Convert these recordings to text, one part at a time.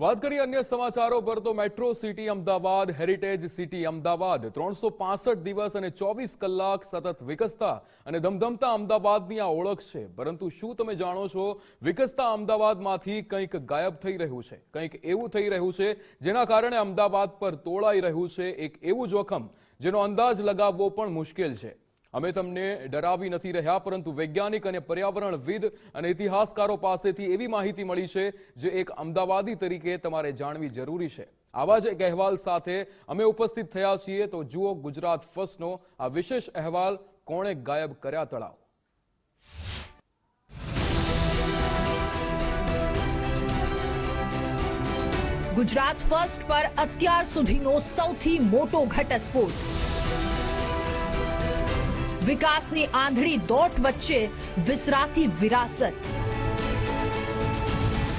વાત કરીએ અન્ય સમાચારો પર તો metro city Ahmedabad, heritage city Ahmedabad. ત્રણસો દિવસ અને ચોવીસ કલાક સતત વિકસતા અને ધમધમતા અમદાવાદની આ ઓળખ છે. પરંતુ શું તમે જાણો છો, વિકસતા અમદાવાદમાંથી કંઈક ગાયબ થઈ રહ્યું છે? કંઈક એવું થઈ રહ્યું છે, જેના કારણે અમદાવાદ પર તોળાઈ રહ્યું છે? એક એવું જોખમ, જેનો અંદાજ લગાવવો પણ મુશ્કેલ છે. અમે તમને ડરાવી નથી રહ્યા, પરંતુ વૈજ્ઞાનિક અને પર્યાવરણવિદ અને ઇતિહાસકારો પાસેથી એવી માહિતી મળી છે, જે એક અમદાવાદી તરીકે તમારે જાણવી જરૂરી છે. આવા જ એક અહેવાલ સાથે અમે ઉપસ્થિત થયા છીએ, તો જુઓ ગુજરાત ફર્સ્ટનો આ વિશેષ અહેવાલ કોણે ગાયબ કર્યા તળાવ. ગુજરાત ફર્સ્ટ પર અત્યાર સુધીનો સૌથી મોટો ઘટસ્ફોટ. વિકાસની આંધળી દોટ વચ્ચે વિસરાતી વિરાસત.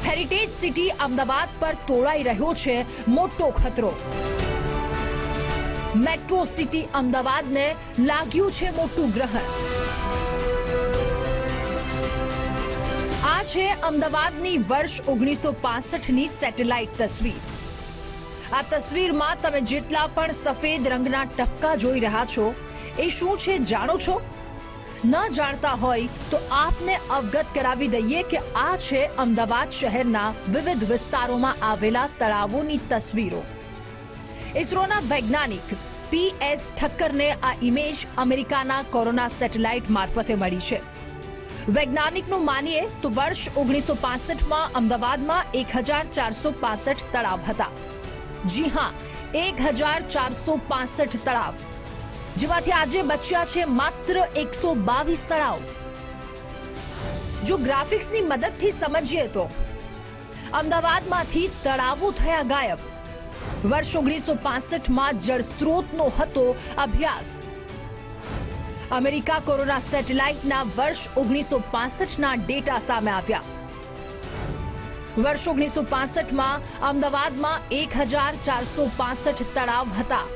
હેરિટેજ સિટી અમદાવાદ પર તોળાઈ રહ્યો છે મોટો ખતરો. મેટ્રો સિટી અમદાવાદને લાગ્યું છે મોટું ગ્રહણ. આ છે અમદાવાદની વર્ષ ઓગણીસો ની સેટેલાઇટ તસવીર. આ તસવીરમાં તમે જેટલા પણ સફેદ રંગના ટપકા જોઈ રહ્યા છો એ શું છે જાણો છો? ન જાણતા હોય તો આપને અવગત કરાવી દઈએ કે આ છે અમદાવાદ શહેરના વિવિધ વિસ્તારોમાં આવેલા તળાવોની તસવીરો. ઇસરોના વૈજ્ઞાનિક પી એસ ઠક્કરને આ ઇમેજ અમેરિકાના કોરોના સેટેલાઇટ મારફતે મળી છે. વૈજ્ઞાનિકનું માનીએ તો વર્ષ ઓગણીસો પાસઠમાં અમદાવાદમાં એક હજાર ચારસો પાસઠ તળાવ હતા. જી હા એક હજાર ચારસો પાસઠ તળાવ જેમાંથી આજે બચ્યા છે માત્ર એકસો બાવીસ તળાવ. જો ગ્રાફિક્સની મદદથી સમજીએ તો અમદાવાદમાંથી તળાવો થયા ગાયબ. વર્ષ ઓગણીસો પાસઠમાં જળસ્ત્રોતનો હતો અભ્યાસ. અમેરિકા કોરોના સેટેલાઇટના વર્ષ ઓગણીસો પાસઠના ડેટા સામે આવ્યા. વર્ષ ઓગણીસો પાસઠમાં અમદાવાદમાં એક હજાર ચારસો પાસઠ તળાવ હતા.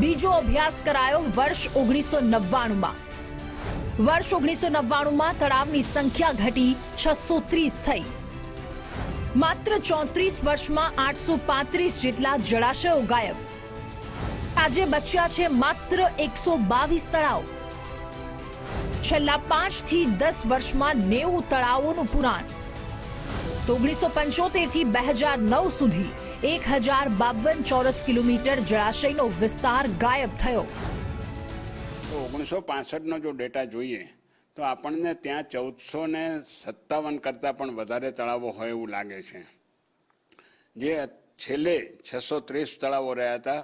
બીજો અભ્યાસ કરાયો વર્ષ ઓગણીસો નવ્વાણુંમાં. વર્ષ ઓગણીસો નવ્વાણુંમાં તળાવની સંખ્યા ઘટી છસો ત્રીસ થઈ. માત્ર ચોત્રીસ વર્ષમાં આઠસો પાંત્રીસ જેટલા જળાશયો ગાયબ. આજે બચ્યા છે માત્ર એકસો બાવીસ તળાવ. છેલ્લા પાંચથી દસ વર્ષમાં નેવું તળાવોનું પુરાણ. ઓગણીસો પંચોતેરથી બે હજાર નવ સુધી એક હજાર બાવન ચોરસ કિલોમીટર જળાશયનો વિસ્તાર ગાયબ થયો. ઓગણીસો પાસઠનો જો ડેટા જોઈએ, તો આપણને ત્યાં ચૌદસો ને સત્તાવન કરતાં પણ વધારે તળાવો હોય એવું લાગે છે. જે છેલ્લે છસો ત્રીસ તળાવો રહ્યા હતા.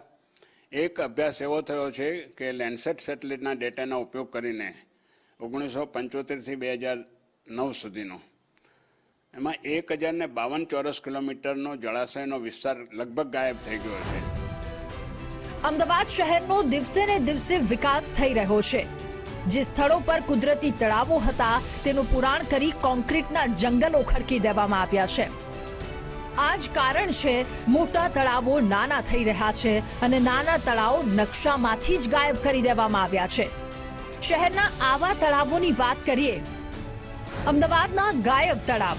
એક અભ્યાસ એવો થયો છે કે લેન્ડસેટ સેટેલાઇટના ડેટાનો ઉપયોગ કરીને ઓગણીસો પંચોતેરથી બે હજાર નવ સુધીનો એમાં એક હજારને બાવન ચોરસ કિલોમીટરનો જળાશયનો વિસ્તાર લગભગ ગાયબ થઈ ગયો છે. અમદાવાદ શહેરનો દિવસે ને દિવસે વિકાસ થઈ રહ્યો છે. જે સ્થળો પર કુદરતી તળાવો હતા, તેનું પુરાણ કરી કોન્ક્રીટના જંગલો ખડકી દેવામાં આવ્યા છે. આ જ કારણ છે, મોટા તળાવો નાના થઈ રહ્યા છે અને નાના તળાવો નકશામાંથી જ ગાયબ કરી દેવામાં આવ્યા છે. શહેરના આવા તળાવોની વાત કરીએ. અમદાવાદના ગાયબ તળાવ.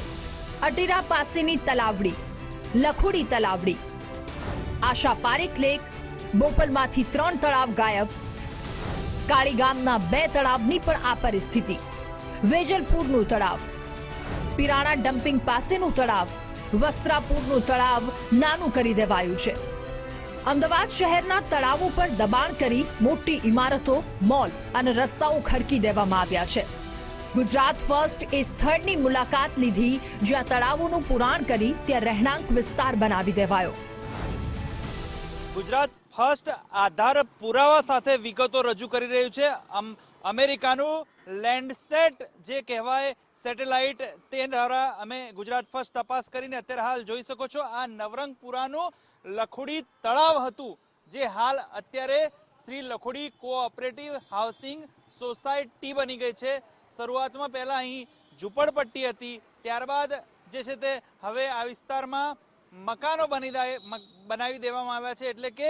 અટીરા પાસેની તલાવડી, લખુડી તલાવડી. આશા પારેખ લેક બોપલમાંથી ત્રણ તળાવ ગાયબ. કાળી ગામના બે તળાવની પણ આ પરિસ્થિતિ. વેજલપુરનું તળાવ, પિરાણા ડમ્પિંગ પાસેનું તળાવ, વસ્ત્રાપુરનું તળાવ નાનું કરી દેવાયું છે. અમદાવાદ શહેરના તળાવો પર દબાણ કરી મોટી ઇમારતો, મોલ અને રસ્તાઓ ખડકી દેવામાં આવ્યા છે. ગુજરાત ફર્સ્ટ એ સ્થળની મુલાકાત લીધી. જ્યાં તળાવોનું પુરાણ કરી ત્યાં રહેણાંક વિસ્તાર બનાવી દેવાયો. ગુજરાત ફર્સ્ટ આધાર પુરાવા સાથે વિગતો રજૂ કરી રહ્યું છે. અમ- અમેરિકાનું લેન્ડસેટ જે કહેવાય, સેટેલાઇટ, તે દ્વારા અમે ગુજરાત ફર્સ્ટ તપાસ કરીને અત્યારે હાલ જોઈ શકો છો. આ નવરંગપુરાનું લખુડી તળાવ હતું, જે હાલ અત્યારે Shri Lakhudi cooperative housing society બની ગઈ છે. શરૂઆતમાં પહેલાં અહીં ઝૂંપડપટ્ટી હતી, ત્યારબાદ જે છે તે હવે આ વિસ્તારમાં મકાનો બની બનાવી દેવામાં આવ્યા છે. એટલે કે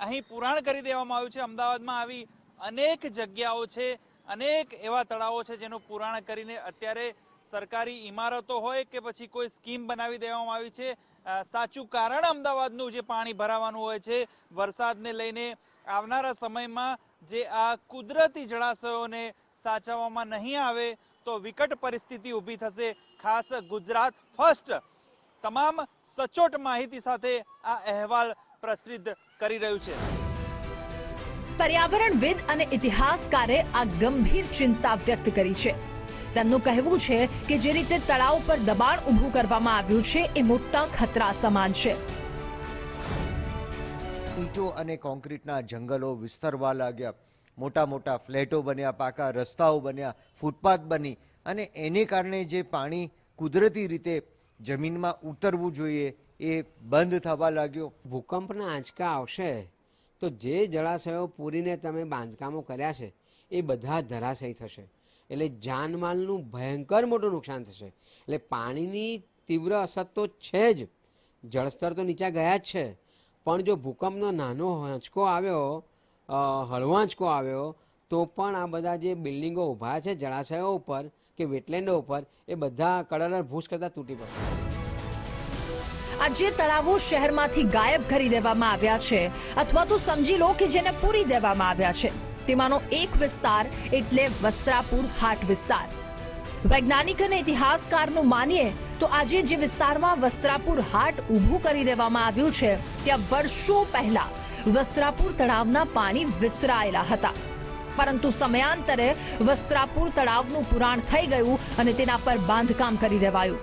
અહીં પુરાણ કરી દેવામાં આવ્યું છે. અમદાવાદમાં આવી અનેક જગ્યાઓ છે, અનેક એવા તળાવો છે જેનું પુરાણ કરીને અત્યારે સરકારી ઇમારતો હોય કે પછી કોઈ સ્કીમ બનાવી દેવામાં આવી છે. સાચું કારણ અમદાવાદનું જે પાણી ભરાવાનું હોય છે, વરસાદને લઈને આવનારા સમયમાં જે આ કુદરતી જળાશયોને સાચવવામાં નહીં આવે તો વિકટ પરિસ્થિતિ ઊભી થશે. ખાસ ગુજરાત ફર્સ્ટ. તમામ સચોટ માહિતી સાથે આ અહેવાલ પ્રસિદ્ધ કરી રહ્યું છે. પર્યાવરણવિદ અને ઇતિહાસકારે આ ગંભીર ચિંતા વ્યક્ત કરી છે. તેમનું કહેવું છે કે જે રીતે તળાવ પર દબાણ ઊભું કરવામાં આવ્યું છે એ મોટા ખતરા સમાન છે. ઈટો અને કોન્ક્રીટના જંગલો વિસ્તરવા લાગ્યા. મોટા મોટા ફ્લેટો બન્યા, પાકા રસ્તાઓ બન્યા, ફૂટપાથ બની અને એને કારણે જે પાણી કુદરતી રીતે જમીનમાં ઉતરવું જોઈએ એ બંધ થવા લાગ્યો. ભૂકંપના આંચકા આવશે તો જે જળાશયો પૂરીને તમે બાંધકામો કર્યા છે એ બધા ધરાશયી થશે. એટલે જાનમાલનું ભયંકર મોટું નુકસાન થશે. એટલે પાણીની તીવ્ર અસર તો છે જ. જળસ્તર તો નીચા ગયા જ છે. પણ જો ભૂકંપનો નાનો આંચકો આવ્યો અ, હળવો આવ્યો તો પણ આ બધા જે બિલ્ડિંગો ઊભા છે જળાશયો ઉપર કે વેટલેન્ડો ઉપર એ બધા કડર ભૂસ કરતાં તૂટી પડશે આ જે તળાવો શહેરમાંથી ગાયબ કરી દેવામાં આવ્યા છે અથવા તો સમજી લો કે જેને પૂરી દેવામાં આવ્યા છે તેમાંનો એક વિસ્તાર એટલે વસ્ત્રાપુર હાટ વિસ્તાર. વૈજ્ઞાનિક અને ઇતિહાસકારનું માનીએ તો આજે જે વિસ્તારમાં વસ્ત્રાપુર હાટ ઊભું કરી દેવામાં આવ્યું છે ત્યાં વર્ષો પહેલા વસ્ત્રાપુર તળાવના પાણી વિસ્તરાયેલા હતા. પરંતુ સમયાંતરે વસ્ત્રાપુર તળાવનું પુરાણ થઈ ગયું અને તેના પર બાંધકામ કરી દેવાયું.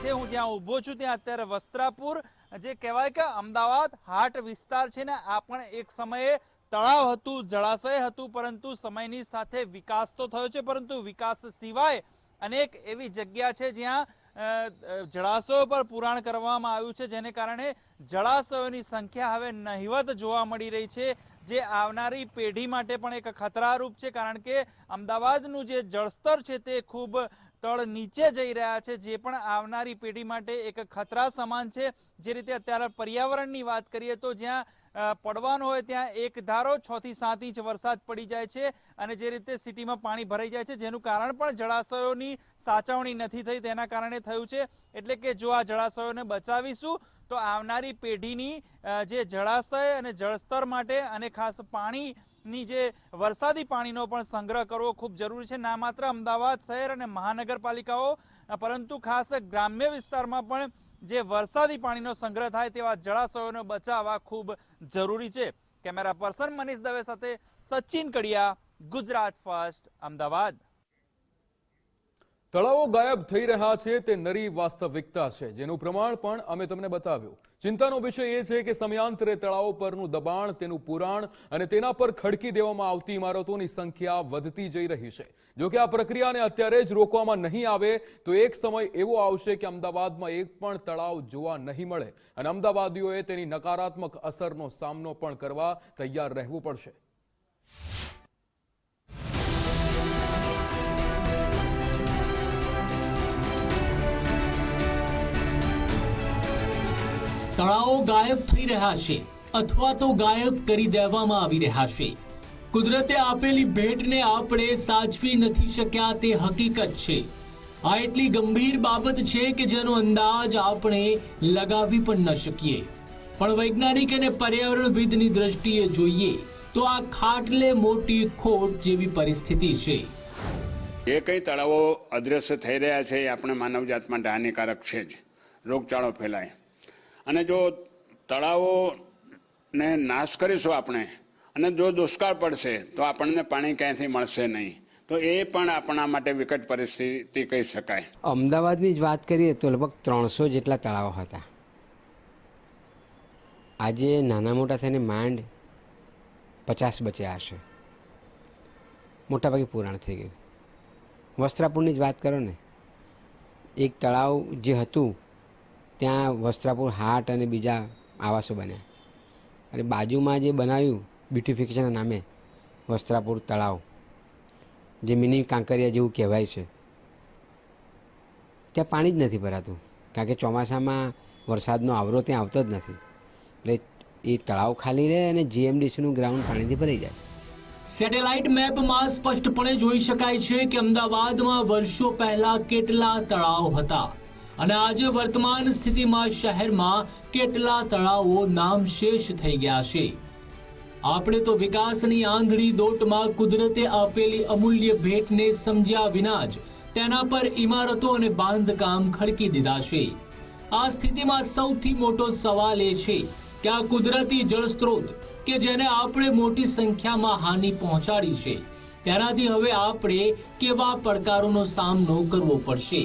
છે હું જ્યાં ઊભો છું ત્યાં અત્યારે વસ્ત્રાપુર, જે કહેવાય કે અમદાવાદ હાટ વિસ્તાર છે ને, આ પણ એક સમયે તળાવ હતું, જળાશય હતું, પરંતુ સમયની સાથે વિકાસ તો થયો છે, પરંતુ વિકાસ સિવાય અનેક એવી જગ્યા છે જ્યાં જળાશયો પર પુરાણ કરવામાં આવ્યું છે, જેને કારણે જળાશયોની સંખ્યા હવે નહિવત જોવા મળી રહી છે, જે આવનારી પેઢી માટે પણ એક ખતરારૂપ છે, કારણ કે અમદાવાદનું જે જળસ્તર છે તે ખૂબ તળ નીચે જઈ રહ્યા છે, જે પણ આવનારી પેઢી માટે એક ખતરા સમાન છે. જે રીતે અત્યારે પર્યાવરણની વાત કરીએ તો જ્યાં પડવાનો હોય ત્યાં એક ધારો છ થી સાત ઇંચ વરસાદ પડી જાય છે અને જે રીતે સિટીમાં પાણી ભરાઈ જાય છે, જેનું કારણ પણ જળાશયોની સાચવણી નથી થઈ, તેના કારણે થયું છે. એટલે કે જો આ જળાશયોને બચાવીશું, તો આવનારી પેઢીની જે જળાશય અને જળસ્તર માટે અને ખાસ પાણીની જે વરસાદી પાણીનો પણ સંગ્રહ કરવો ખૂબ જરૂરી છે. ના માત્ર અમદાવાદ શહેર અને મહાનગરપાલિકાઓ, પરંતુ ખાસ ગ્રામ્ય વિસ્તારમાં પણ જે વરસાદી પાણીનો સંગ્રહ થાય તેવા જળાશયોને બચાવવા ખૂબ જરૂરી છે. કેમેરા પર્સન મનીષ દવે સાથે સચિન કડિયા, ગુજરાત ફર્સ્ટ, અમદાવાદ. તળાવો ગાયબ થઈ રહ્યા છે તે નરી વાસ્તવિકતા છે, જેનું પ્રમાણ પણ અમે તમને બતાવ્યું. ચિંતાનો વિષય એ છે કે સમયાંતરે તળાવો પરનું દબાણ, તેનું પુરાણ અને તેના પર ખડકી દેવામાં આવતી ઇમારતોની સંખ્યા વધતી જઈ રહી છે. જો કે આ પ્રક્રિયાને અત્યારે જ રોકવામાં નહીં આવે, તો એક સમય એવો આવશે કે અમદાવાદમાં એક પણ તળાવ જોવા નહીં મળે. અને અમદાવાદીઓએ તેની નકારાત્મક અસરનો સામનો પણ કરવા તૈયાર રહેવું પડશે. તળાવો ગાયબ થઈ રહ્યા છે અથવા તો ગાયબ કરી દેવામાં આવી રહ્યા છે. કુદરતે આપેલી ભેટને આપણે સાચવી નથી શક્યા તે હકીકત છે. આ એટલી ગંભીર બાબત છે કે જેનો અંદાજ આપણે લગાવી પણ ન શકીએ. પણ વૈજ્ઞાનિક અને પર્યાવરણવિદની દ્રષ્ટિએ જોઈએ તો આ ખાટલે મોટી ખોટ જેવી પરિસ્થિતિ છે. જે કંઈ તળાવો અદૃશ્ય થઈ રહ્યા છે એ આપણે માનવજાત માટે હાનિકારક છે જ. રોગચાળો ફેલાય. અને જો તળાવોને નાશ કરીશું આપણે અને જો દુષ્કાળ પડશે, તો આપણને પાણી ક્યાંયથી મળશે નહીં. તો એ પણ આપણા માટે વિકટ પરિસ્થિતિ કહી શકાય. અમદાવાદની જ વાત કરીએ તો લગભગ ત્રણસો જેટલા તળાવો હતા. આજે નાના મોટા થઈને માંડ પચાસ બચ્યા હશે. મોટાભાગે પુરાણ થઈ ગયું. વસ્ત્રાપુરની જ વાત કરો ને, એક તળાવ જે હતું ત્યાં વસ્ત્રાપુર હાટ અને બીજા આવાસો બન્યા. અને બાજુમાં જે બનાવ્યું બ્યુટિફિકેશનના નામે, વસ્ત્રાપુર તળાવ, જે મિની કાંકરિયા જેવું કહેવાય છે. ત્યાં પાણી જ નથી ભરાતું, કારણ કે ચોમાસામાં વરસાદનો આવરો ત્યાં આવતો જ નથી. એટલે એ તળાવ ખાલી રહે અને જીએમડીસીનું ગ્રાઉન્ડ પાણીથી ભરાઈ જાય. સેટેલાઇટ મેપમાં સ્પષ્ટપણે જોઈ શકાય છે કે અમદાવાદમાં વર્ષો પહેલા કેટલા તળાવ હતા? અને આજે વર્તમાન સ્થિતિમાં શહેરમાં કેટલા તળાવો નામશેષ થઈ ગયા છે? આપણે તો વિકાસની આંધળી દોટમાં કુદરતે આપેલી અમૂલ્ય ભેટને સમજ્યા વિના જ તેના પર ઇમારતો અને બાંધકામ ખડકી દીધા છે. આ સ્થિતિમાં સૌથી મોટો સવાલ એ છે કે આ કુદરતી જળસ્ત્રોત કે જેને આપણે મોટી સંખ્યામાં હાનિ પહોંચાડી છે, તેનાથી હવે આપણે કેવા પડકારોનો સામનો કરવો પડશે?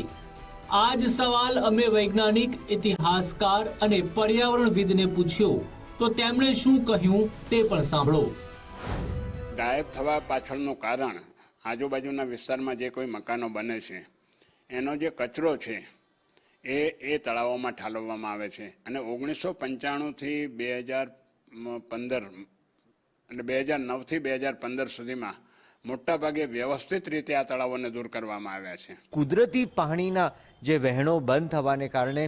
આ જ સવાલ અમે વૈજ્ઞાનિક, ઇતિહાસકાર અને પર્યાવરણવિદને પૂછ્યો. તો તેમણે શું કહ્યું તે પણ સાંભળો. ગાયબ થવા પાછળનું કારણ આજુબાજુના વિસ્તારમાં જે કોઈ મકાનો બને છે, એનો જે કચરો છે, એ એ તળાવોમાં ઠાલવવામાં આવે છે. અને ઓગણીસો પંચાણુંથી બે હજાર પંદર, એટલે બે હજાર નવથી બે હજાર પંદર સુધીમાં મોટાભાગે વ્યવસ્થિત રીતે આ તળાવોને દૂર કરવામાં આવ્યા છે. કુદરતી પાણીના જે વહેણો બંધ થવાને કારણે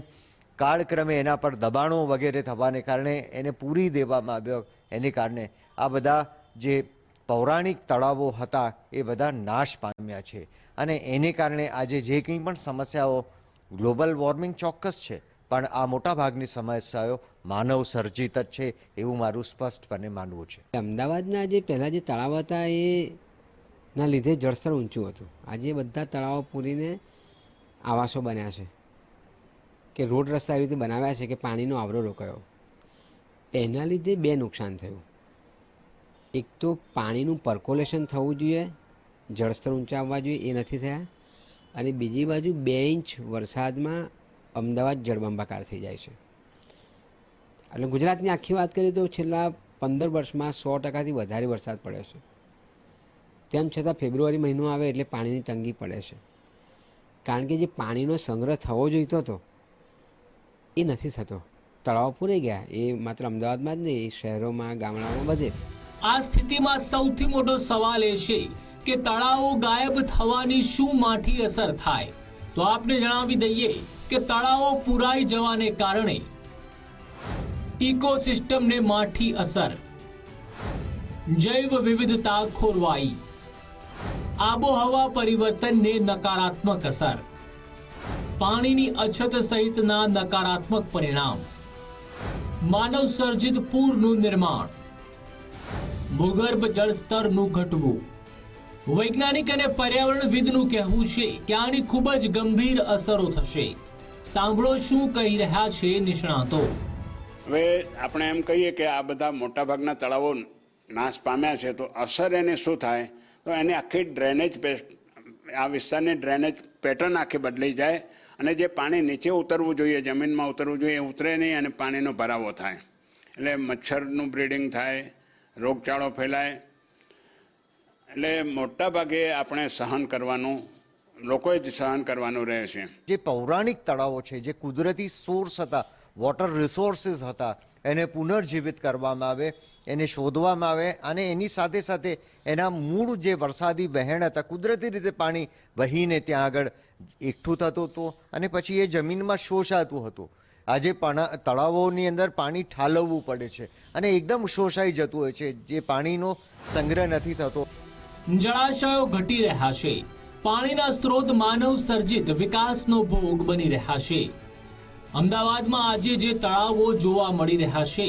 કાળક્રમે એના પર દબાણો વગેરે થવાને કારણે એને પૂરી દેવામાં આવ્યો. એને કારણે આ બધા જે પૌરાણિક તળાવો હતા એ બધા નાશ પામ્યા છે. અને એને કારણે આજે જે કંઈ પણ સમસ્યાઓ ગ્લોબલ વોર્મિંગ ચોક્કસ છે પણ આ મોટાભાગની સમસ્યાઓ માનવ સર્જિત જ છે એવું મારું સ્પષ્ટપણે માનવું છે. અમદાવાદના જે પહેલાં જે તળાવ હતા એ ના લીધે જળસ્તર ઊંચું હતું. આજે બધા તળાવો પૂરીને આવાસો બન્યા છે કે રોડ રસ્તા એવી રીતે બનાવ્યા છે કે પાણીનો આવરો રોકાયો. એના લીધે બે નુકસાન થયું. એક તો પાણીનું પર્કોલેશન થવું જોઈએ, જળસ્તર ઊંચા આવવા જોઈએ, એ નથી થયા. અને બીજી બાજુ બે ઇંચ વરસાદમાં અમદાવાદ જળબંબાકાર થઈ જાય છે. એટલે ગુજરાતની આખી વાત કરીએ તો છેલ્લા પંદર વર્ષમાં સો ટકાથી વધારે વરસાદ પડ્યો છે. તેમ છતાં ફેબ્રુઆરી મહિનો આવે એટલે પાણીની તંગી પડે છે. કારણ કે જે પાણીનો સંગ્રહ થવો જોઈતો હતો, એ નથી થતો. તળાવ પૂરાઈ ગયા. એ માત્ર અમદાવાદમાં જ નહીં શહેરોમાં, ગામડાઓમાં બધે. આ સ્થિતિમાં સૌથી મોટો સવાલ એ છે કે તળાવો ગાયબ થવાની શું માઠી અસર થાય? તો આપને જણાવી દઈએ કે તળાવો પુરાઈ જવાને કારણે ઇકોસિસ્ટમને માઠી અસર. જૈવ વિવિધતા ખોરવાઈ. આબોહવા પરિવર્તનને નકારાત્મક અસર. પાણીની અછત સહિતના નકારાત્મક પરિણામ. માનવ સર્જિત પૂરનું નિર્માણ. ભૂગર્ભ જળસ્તરનું ઘટવું. વૈજ્ઞાનિક અને પર્યાવરણવિદનું કહેવું છે કે આની ખૂબ જ ગંભીર અસરો થશે. સાંભળો શું કહી રહ્યા છે નિષ્ણાતો. હવે આપણે એમ કહીએ કે આ બધા મોટાભાગના તળાવો નાશ પામ્યા છે તો અસર એને શું થાય? તો એને આખી ડ્રેનેજ આ વિસ્તારની ડ્રેનેજ પેટર્ન આખી બદલાઈ જાય અને જે પાણી નીચે ઉતરવું જોઈએ, જમીનમાં ઉતરવું જોઈએ, એ ઉતરે નહીં અને પાણીનો ભરાવો થાય. એટલે મચ્છરનું બ્રીડિંગ થાય, રોગચાળો ફેલાય. એટલે મોટાભાગે આપણે સહન કરવાનું, લોકોએ જ સહન કરવાનું રહે છે. જે પૌરાણિક તળાવો છે, જે કુદરતી સોર્સ હતા વોટર રિસોર્સિસ હતા. એને પુનર્જીવિત કરવામાં આવે, એને શોધવામાં આવે અને એની સાથે સાથે એના મૂળ જે વરસાદી વહેણ હતા, કુદરતી રીતે પાણી વહીને ત્યાં આગળ એકઠું થતું હતું અને પછી એ જમીનમાં શોષાતું હતું. આજે તળાવોની અંદર પાણી ઠાલવવું પડે છે અને એકદમ શોષાઈ જતું હોય છે, જે પાણીનો સંગ્રહ નથી થતો. જળાશયો ઘટી રહ્યા છે. પાણીના સ્ત્રોત માનવ સર્જિત વિકાસનો ભોગ બની રહ્યા છે. અમદાવાદમાં આજે જે તળાવો જોવા મળી રહ્યા છે,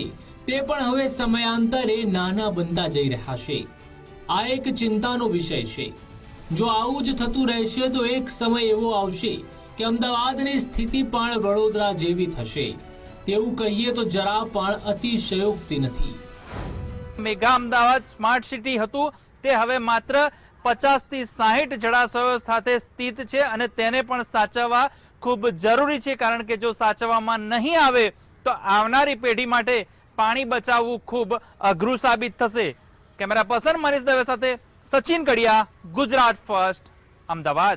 તે પણ હવે સમયાંતરે નાના બનતા જઈ રહ્યા છે. આ એક ચિંતાનો વિષય છે. જો આવું જ થતું રહેશે, તો એક સમય એવો આવશે કે અમદાવાદની સ્થિતિ પણ વડોદરા જેવી થશે. તેવું કહીએ તો જરા પણ અતિશયોક્તિ નથી. મેગા અમદાવાદ સ્માર્ટ સિટી હતું. તે હવે માત્ર પચાસથી સાહીઠ જળાશયો સાથે સ્થિત છે અને તેને પણ સાચવવા ખૂબ જરૂરી છે, કારણ કે જો સાચવવામાં નહીં આવે, તો આવનારી પેઢી માટે પાણી બચાવવું ખૂબ અઘરું સાબિત થશે. કેમેરા પર્સન મનીષ દવે સાથે સચિન કડિયા, ગુજરાત ફર્સ્ટ, અમદાવાદ.